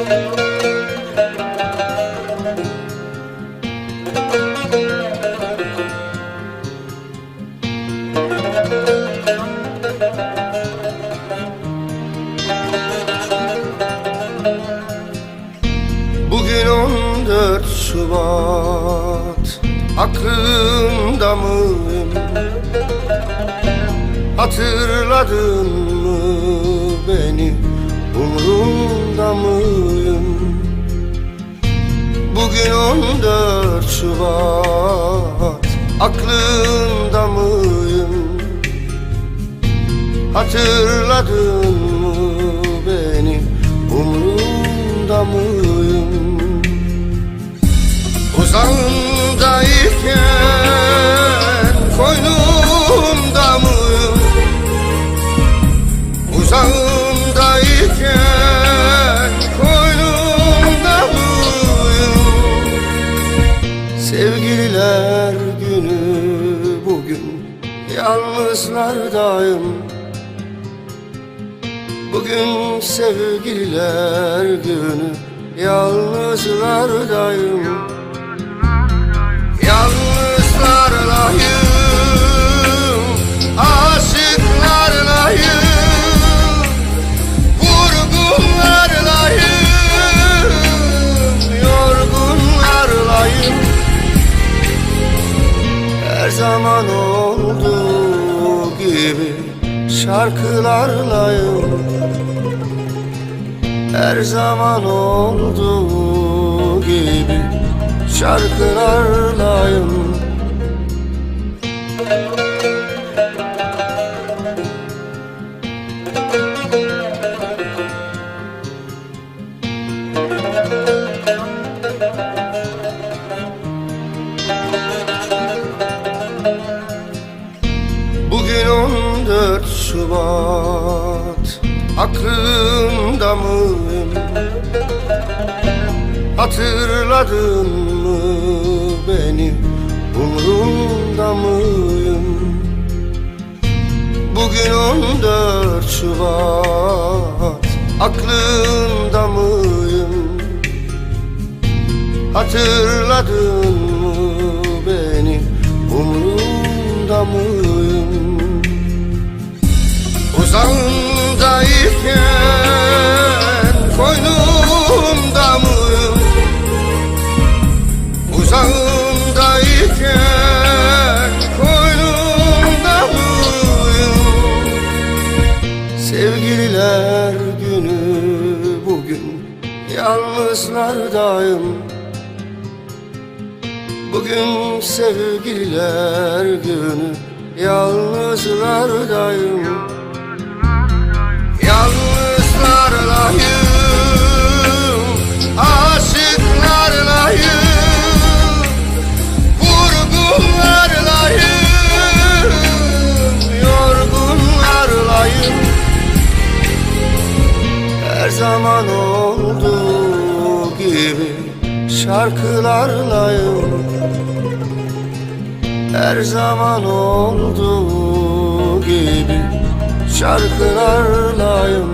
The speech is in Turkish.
Bugün 14 Şubat Aklımda mıyım? Hatırladın mı beni? Bugün 14 Şubat Aklında mıyım? Hatırladın mı beni? Umrumda mıyım? Uzağımdayken Yalnızlardayım Bugün sevgililer günü. Yalnızlardayım olduğu gibi Şarkılarlayım her zaman olduğu gibi şarkılarlayım Bugün 14 Şubat Aklımda mıyım? Hatırladın mı beni? Umrumda mıyım? Bugün 14 Şubat Aklımda mıyım? Hatırladın mı beni? Umrumda mıyım? Uzağımdayken koynumda mıyım? Uzağımdayken koynumda mıyım? Sevgililer günü bugün Yalnızlardayım Bugün sevgililer günü Yalnızlardayım zaman olduğu gibi Şarkılarlayım her zaman olduğu gibi şarkılarlayım